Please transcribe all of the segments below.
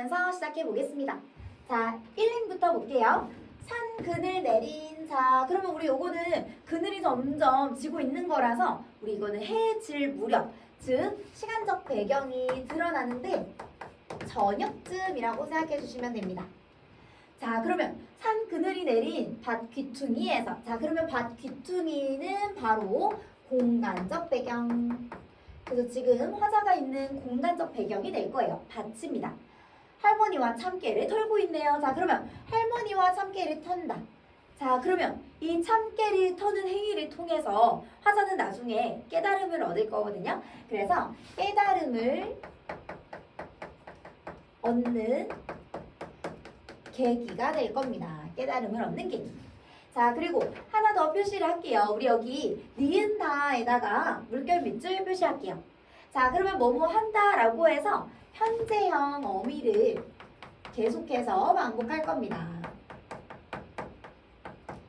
하면서 시작해 보겠습니다. 자, 1인부터 볼게요. 산 그늘 내린 자 그러면 우리 요거는 그늘이 점점 지고 있는 거라서 우리 이거는 해질 무렵 즉 시간적 배경이 드러나는데 저녁쯤이라고 생각해 주시면 됩니다. 자 그러면 산 그늘이 내린 밭 귀퉁이에서 자 그러면 밭 귀퉁이는 바로 공간적 배경 그래서 지금 화자가 있는 공간적 배경이 될 거예요 밭입니다 할머니와 참깨를 털고 있네요 자 그러면 할머니와 참깨를 턴다 자 그러면 이 참깨를 터는 행위를 통해서 화자는 나중에 깨달음을 얻을 거거든요 그래서 깨달음을 얻는 계기가 될 겁니다. 깨달음을 얻는 계기. 자, 그리고 하나 더 표시를 할게요. 우리 여기 니은다에다가 물결 밑줄 표시할게요. 자, 그러면 뭐뭐 한다라고 해서 현재형 어미를 계속해서 반복할 겁니다.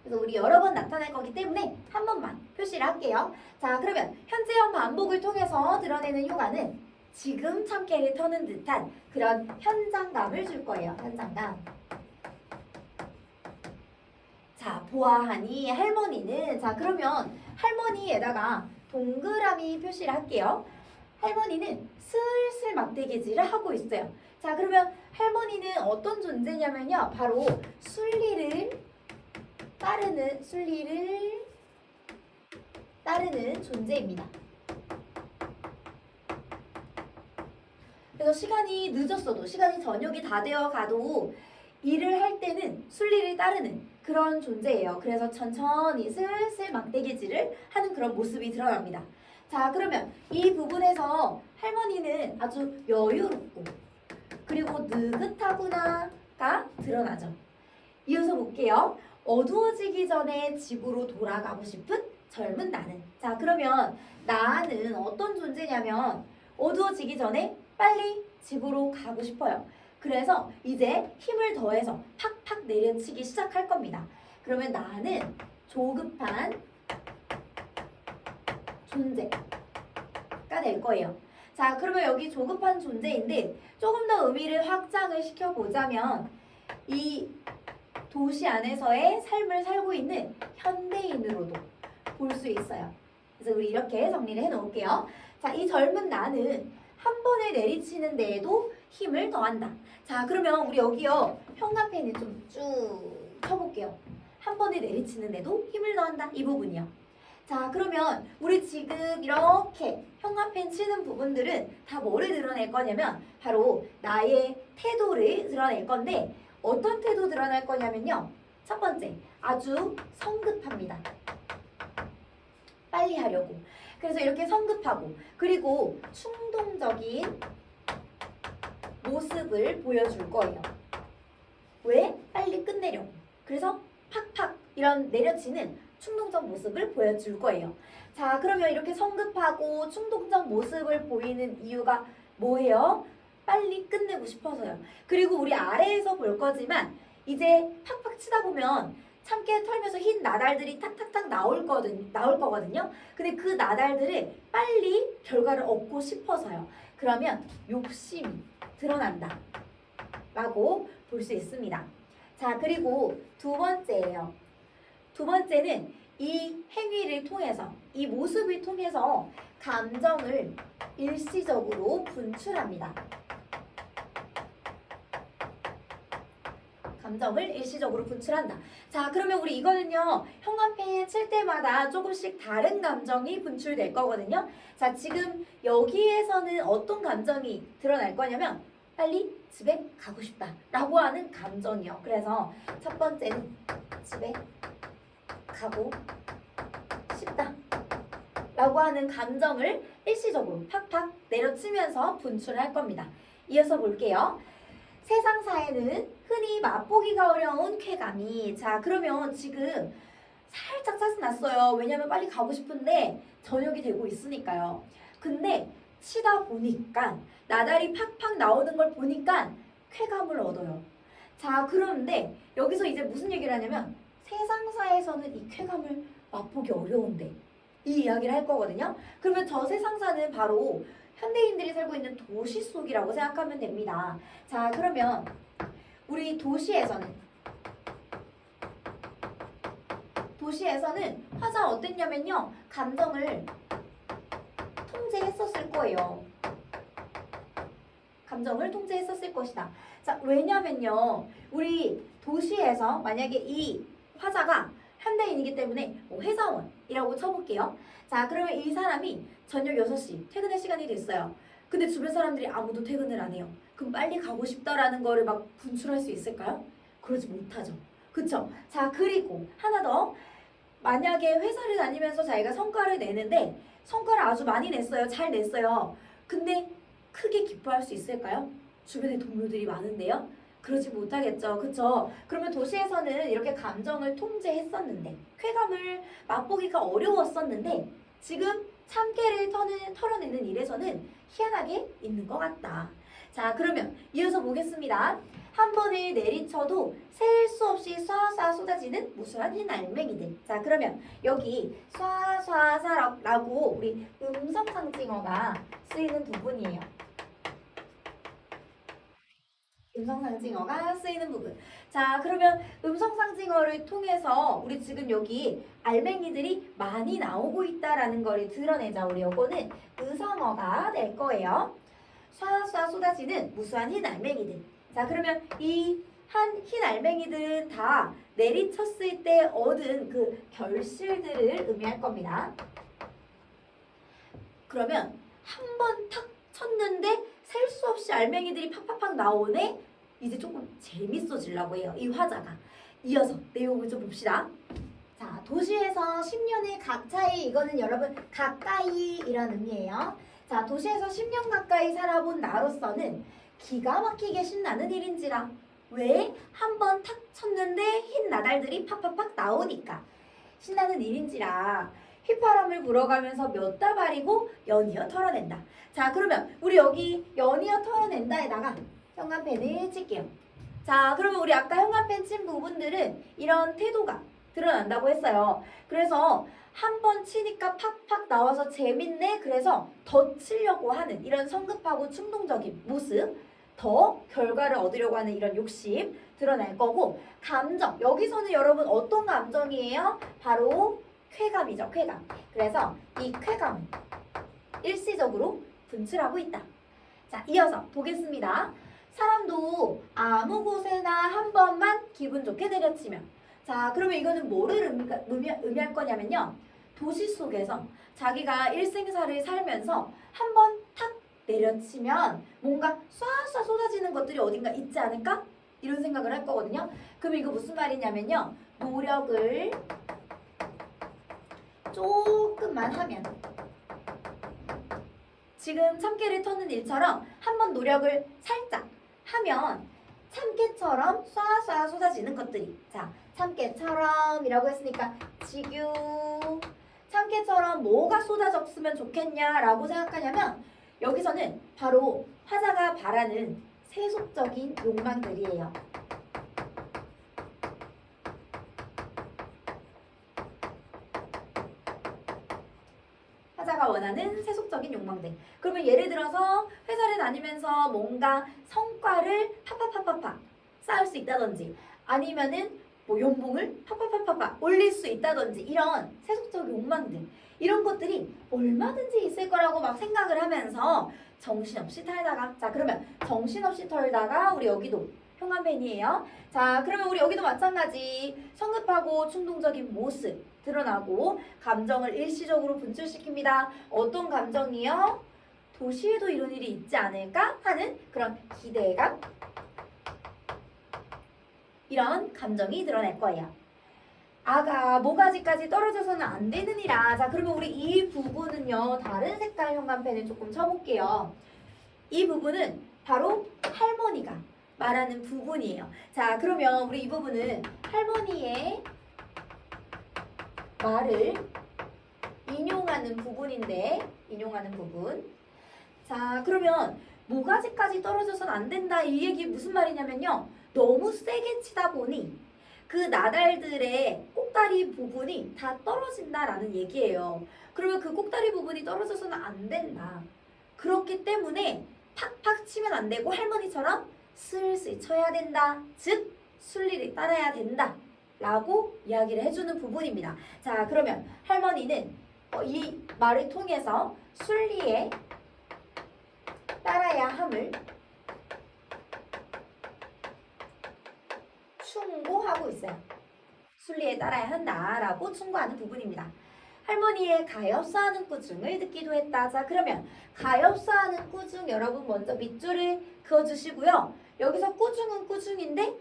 그래서 우리 여러 번 나타날 거기 때문에 한 번만 표시를 할게요. 자, 그러면 현재형 반복을 통해서 드러내는 효과는 지금 참깨를 터는 듯한 그런 현장감을 줄 거예요. 현장감. 자, 보아하니 할머니는 자, 그러면 할머니에다가 동그라미 표시를 할게요. 할머니는 슬슬 막대기질을 하고 있어요. 자, 그러면 할머니는 어떤 존재냐면요. 바로 순리를 따르는 순리를 따르는 존재입니다. 그래서 시간이 늦었어도 시간이 저녁이 다 되어 가도 일을 할 때는 순리를 따르는 그런 존재예요. 그래서 천천히 슬슬 막대기질을 하는 그런 모습이 드러납니다. 자, 그러면 이 부분에서 할머니는 아주 여유롭고 그리고 느긋하구나가 드러나죠. 이어서 볼게요. 어두워지기 전에 집으로 돌아가고 싶은 젊은 나는. 자, 그러면 나는 어떤 존재냐면 어두워지기 전에 빨리 집으로 가고 싶어요. 그래서 이제 힘을 더해서 팍팍 내려치기 시작할 겁니다. 그러면 나는 조급한 존재가 될 거예요. 자, 그러면 여기 조급한 존재인데 조금 더 의미를 확장을 시켜보자면 이 도시 안에서의 삶을 살고 있는 현대인으로도 볼 수 있어요. 그래서 우리 이렇게 정리를 해 놓을게요. 자, 이 젊은 나는 한 번에 내리치는 데에도 힘을 더한다. 자, 그러면 우리 여기요. 현관펜을 좀쭉 펴볼게요. 한 번에 내리치는 데도 힘을 더한다. 이 부분이요. 자, 그러면 우리 지금 이렇게 현관펜 치는 부분들은 다 뭐를 드러낼 거냐면 바로 나의 태도를 드러낼 건데 어떤 태도 드러날 거냐면요. 첫 번째, 아주 성급합니다. 빨리 하려고. 그래서 이렇게 성급하고 그리고 충동적인 모습을 보여줄 거예요. 왜? 빨리 끝내려고. 그래서 팍팍 이런 내려치는 충동적 모습을 보여줄 거예요. 자, 그러면 이렇게 성급하고 충동적 모습을 보이는 이유가 뭐예요? 빨리 끝내고 싶어서요. 그리고 우리 아래에서 볼 거지만 이제 팍팍 치다 보면 참깨 털면서 흰 나달들이 탁탁탁 나올 거든 나올 거거든요. 근데 그 나달들을 빨리 결과를 얻고 싶어서요. 그러면 욕심이 드러난다. 라고 볼 수 있습니다. 자, 그리고 두 번째예요. 두 번째는 이 행위를 통해서, 이 모습을 통해서 감정을 일시적으로 분출합니다. 감정을 일시적으로 분출한다. 자, 그러면 우리 이거는요, 현관펜 칠 때마다 조금씩 다른 감정이 분출될 거거든요. 자, 지금 여기에서는 어떤 감정이 드러날 거냐면, 빨리 집에 가고 싶다. 라고 하는 감정이요. 그래서 첫 번째는 집에 가고 싶다. 라고 하는 감정을 일시적으로 팍팍 내려치면서 분출할 겁니다. 이어서 볼게요. 세상 사에는 흔히 맛보기가 어려운 쾌감이 자 그러면 지금 살짝 짜증났어요 왜냐면 빨리 가고 싶은데 저녁이 되고 있으니까요 근데 치다 보니까 나달이 팍팍 나오는 걸 보니까 쾌감을 얻어요 자 그런데 여기서 이제 무슨 얘기를 하냐면 세상사에서는 이 쾌감을 맛보기 어려운데 이 이야기를 할 거거든요. 그러면 저 세상사는 바로 현대인들이 살고 있는 도시 속이라고 생각하면 됩니다. 자, 그러면 우리 도시에서는 도시에서는 화자 어땠냐면요. 감정을 통제했었을 거예요. 감정을 통제했었을 것이다. 자, 왜냐면요. 우리 도시에서 만약에 이 화자가 현대인이기 때문에 뭐 회사원이라고 쳐볼게요. 자, 그러면 이 사람이 저녁 6시 퇴근할 시간이 됐어요. 근데 주변 사람들이 아무도 퇴근을 안 해요. 그럼 빨리 가고 싶다라는 거를 막 분출할 수 있을까요? 그러지 못하죠. 그쵸? 자, 그리고 하나 더. 만약에 회사를 다니면서 자기가 성과를 내는데 성과를 아주 많이 냈어요. 잘 냈어요. 근데 크게 기뻐할 수 있을까요? 주변에 동료들이 많은데요. 그러지 못하겠죠. 그쵸? 그러면 도시에서는 이렇게 감정을 통제했었는데, 쾌감을 맛보기가 어려웠었는데, 지금 참깨를 터는, 털어내는 일에서는 희한하게 있는 것 같다. 자, 그러면 이어서 보겠습니다. 한 번에 내리쳐도 셀 수 없이 쏴쏴 쏟아지는 무수한 흰 알맹이들. 자, 그러면 여기 쏴쏴사라고 우리 음성 상징어가 쓰이는 부분이에요. 음성상징어가 쓰이는 부분. 자, 그러면 음성상징어를 통해서 우리 지금 여기 알맹이들이 많이 나오고 있다라는 거를 드러내자. 우리 요거는 의성어가 될 거예요. 쏴쏴 쏟아지는 무수한 흰 알맹이들. 자, 그러면 이 한 흰 알맹이들은 다 내리쳤을 때 얻은 그 결실들을 의미할 겁니다. 그러면 한 번 탁 쳤는데 셀 수 없이 알맹이들이 팍팍팍 나오네? 이제 조금 재밌어지려고 해요. 이 화자가. 이어서 내용을 좀 봅시다. 자, 도시에서 10년의 각 차이 이거는 여러분 가까이 이런 의미예요. 자, 도시에서 10년 가까이 살아본 나로서는 기가 막히게 신나는 일인지라. 왜? 한번 탁 쳤는데 흰 나달들이 팍팍팍 나오니까. 신나는 일인지라. 휘파람을 불어가면서 몇 다발이고 연이어 털어낸다. 자, 그러면 우리 여기 연이어 털어낸다에다가 형광펜을 칠게요. 자, 그러면 우리 아까 형광펜 친 부분들은 이런 태도가 드러난다고 했어요. 그래서 한 번 치니까 팍팍 나와서 재밌네. 그래서 더 치려고 하는 이런 성급하고 충동적인 모습, 더 결과를 얻으려고 하는 이런 욕심 드러날 거고, 감정. 여기서는 여러분 어떤 감정이에요? 바로 쾌감이죠, 쾌감. 그래서 이 쾌감을 일시적으로 분출하고 있다. 자, 이어서 보겠습니다. 사람도 아무 곳에나 한 번만 기분 좋게 내려치면. 자, 그러면 이거는 뭐를 의미, 의미, 의미할 거냐면요. 도시 속에서 자기가 일생사를 살면서 한 번 탁 내려치면 뭔가 쏴쏴 쏟아지는 것들이 어딘가 있지 않을까? 이런 생각을 할 거거든요. 그럼 이거 무슨 말이냐면요. 노력을 조금만 하면 지금 참깨를 터는 일처럼 한번 노력을 살짝 하면 참깨처럼 쏴쏴 쏟아지는 것들이 자 참깨처럼이라고 했으니까 지규 참깨처럼 뭐가 쏟아졌으면 좋겠냐라고 생각하냐면 여기서는 바로 화자가 바라는 세속적인 욕망들이에요. 화자가 원하는 세속 적인 욕망들. 그러면 예를 들어서 회사를 다니면서 뭔가 성과를 파파파파파 쌓을 수 있다든지 아니면은 뭐 연봉을 파파파파파 올릴 수 있다든지 이런 세속적 욕망들 이런 것들이 얼마든지 있을 거라고 막 생각을 하면서 정신없이 털다가 자 그러면 정신없이 털다가 우리 여기도 평안펜이에요. 자 그러면 우리 여기도 마찬가지 성급하고 충동적인 모습 드러나고 감정을 일시적으로 분출시킵니다. 어떤 감정이요? 도시에도 이런 일이 있지 않을까 하는 그런 기대감 이런 감정이 드러날 거예요. 아가 모가지까지 떨어져서는 안 되느니라. 자, 그러면 우리 이 부분은요. 다른 색깔 형광펜을 조금 쳐볼게요. 이 부분은 바로 할머니가 말하는 부분이에요. 자, 그러면 우리 이 부분은 할머니의 말을 인용하는 부분인데 인용하는 부분. 자, 그러면 모가지까지 떨어져서는 안 된다. 이 얘기 무슨 말이냐면요. 너무 세게 치다 보니 그 나달들의 꼭다리 부분이 다 떨어진다라는 얘기예요. 그러면 그 꼭다리 부분이 떨어져서는 안 된다. 그렇기 때문에 팍팍 치면 안 되고 할머니처럼 슬슬 쳐야 된다. 즉 순리를 따라야 된다. 라고 이야기를 해주는 부분입니다. 자, 그러면 할머니는 어, 이 말을 통해서 순리에 따라야 함을 충고하고 있어요. 순리에 따라야 한다라고 충고하는 부분입니다. 할머니의 가엾어하는 꾸중을 듣기도 했다. 자, 그러면 가엾어하는 꾸중 여러분 먼저 밑줄을 그어주시고요. 여기서 꾸중은 꾸중인데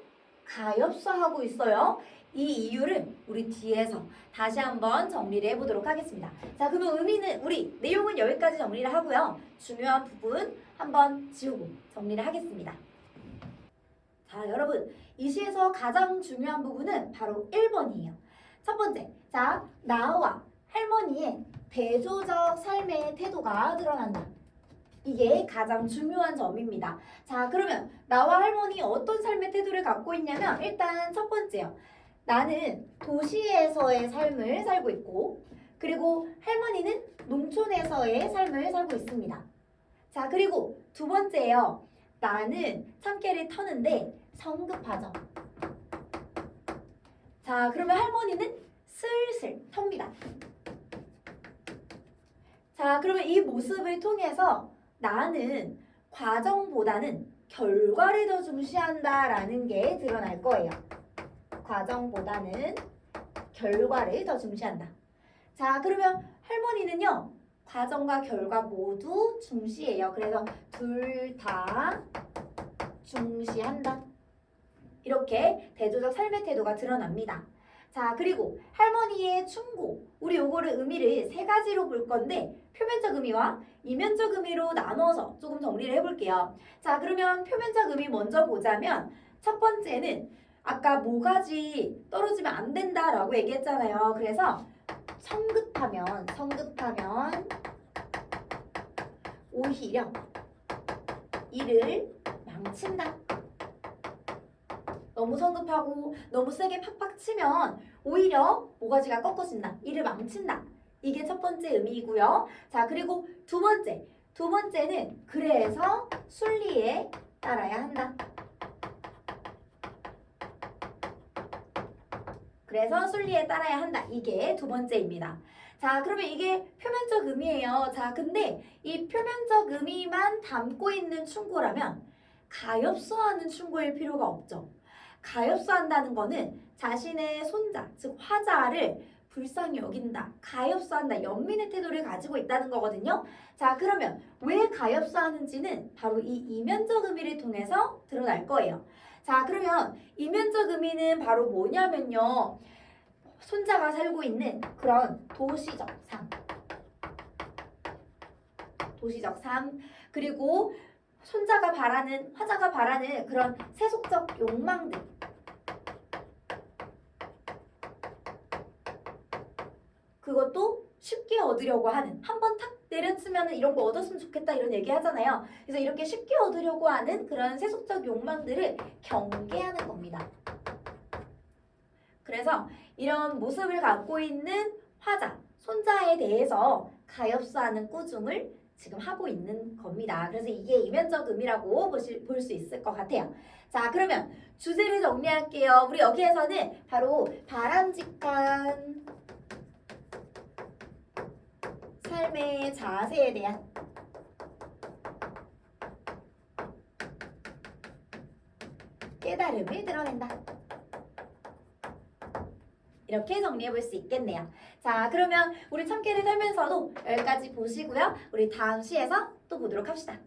가엾어하고 있어요. 이 이유를 우리 뒤에서 다시 한번 정리를 해보도록 하겠습니다. 자, 그러면 의미는 우리 내용은 여기까지 정리를 하고요. 중요한 부분 한번 지우고 정리를 하겠습니다. 자, 여러분 이 시에서 가장 중요한 부분은 바로 1번이에요. 첫 번째, 자 나와 할머니의 대조적 삶의 태도가 드러난다. 이게 가장 중요한 점입니다. 자, 그러면 나와 할머니 어떤 삶의 태도를 갖고 있냐면 일단 첫 번째요. 나는 도시에서의 삶을 살고 있고 그리고 할머니는 농촌에서의 삶을 살고 있습니다. 자, 그리고 두 번째요. 나는 참깨를 터는데 성급하죠. 자, 그러면 할머니는 슬슬 텁니다. 자, 그러면 이 모습을 통해서 나는 과정보다는 결과를 더 중시한다라는 게 드러날 거예요. 과정보다는 결과를 더 중시한다. 자, 그러면 할머니는요, 과정과 결과 모두 중시해요. 그래서 둘 다 중시한다. 이렇게 대조적 삶의 태도가 드러납니다. 자, 그리고 할머니의 충고. 우리 요거를 의미를 세 가지로 볼 건데, 표면적 의미와 이면적 의미로 나눠서 조금 정리를 해볼게요. 자, 그러면 표면적 의미 먼저 보자면, 첫 번째는 아까 모가지 떨어지면 안 된다라고 얘기했잖아요. 그래서 성급하면, 성급하면, 오히려 일을 망친다. 너무 성급하고 너무 세게 팍팍 치면 오히려 모가지가 꺾어진다. 일을 망친다. 이게 첫 번째 의미이고요. 자, 그리고 두 번째. 두 번째는 그래서 순리에 따라야 한다. 그래서 순리에 따라야 한다. 이게 두 번째입니다. 자, 그러면 이게 표면적 의미예요. 자, 근데 이 표면적 의미만 담고 있는 충고라면 가엾어하는 충고일 필요가 없죠. 가엾어한다는 거는 자신의 손자, 즉 화자를 불쌍히 여긴다, 가엾어한다, 연민의 태도를 가지고 있다는 거거든요. 자, 그러면 왜 가엾어하는지는 바로 이 이면적 의미를 통해서 드러날 거예요. 자, 그러면 이면적 의미는 바로 뭐냐면요. 손자가 살고 있는 그런 도시적 삶. 도시적 삶. 그리고 손자가 바라는, 화자가 바라는 그런 세속적 욕망들. 그것도 쉽게 얻으려고 하는 한번 탁 내려치면 이런 거 얻었으면 좋겠다 이런 얘기 하잖아요. 그래서 이렇게 쉽게 얻으려고 하는 그런 세속적 욕망들을 경계하는 겁니다. 그래서 이런 모습을 갖고 있는 화자, 손자에 대해서 가엾어하는 꾸중을 지금 하고 있는 겁니다. 그래서 이게 이면적 의미라고 볼 수 있을 것 같아요. 자, 그러면 주제를 정리할게요. 우리 여기에서는 바로 바람직한 삶의 자세에 대한 깨달음을 드러낸다. 이렇게 정리해 볼 수 있겠네요. 자, 그러면 우리 참깨를 살면서도 여기까지 보시고요. 우리 다음 시에서 또 보도록 합시다.